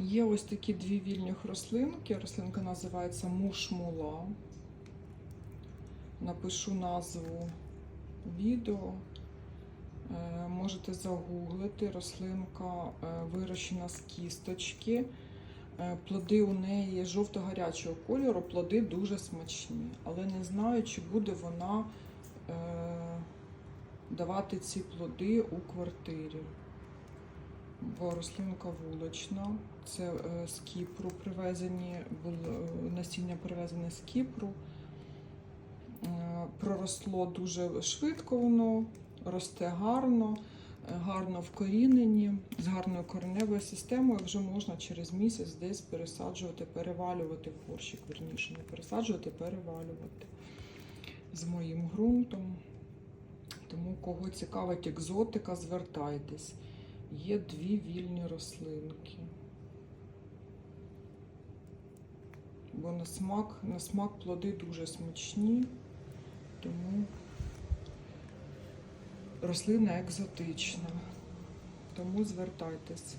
Є ось такі дві вільних рослинки. Рослинка називається мушмула. Напишу назву відео. Е, Можете загуглити. Рослинка е, вирощена з кісточки. Е, Плоди у неї жовто-гарячого кольору, плоди дуже смачні. Але не знаю, чи буде вона давати ці плоди у квартирі. Бо рослинка вулична. Це е, з Кіпру привезені, було е, насіння привезене з Кіпру. Е, Проросло дуже швидко воно, росте гарно, гарно вкорінені, з гарною кореневою системою. Вже можна через місяць десь пересаджувати, перевалювати горщик, верніше, не пересаджувати, перевалювати з моїм ґрунтом. Тому кого цікавить екзотика, звертайтесь. Є дві вільні рослинки. Бо на смак, на смак плоди дуже смачні, тому рослина екзотична. Тому звертайтесь.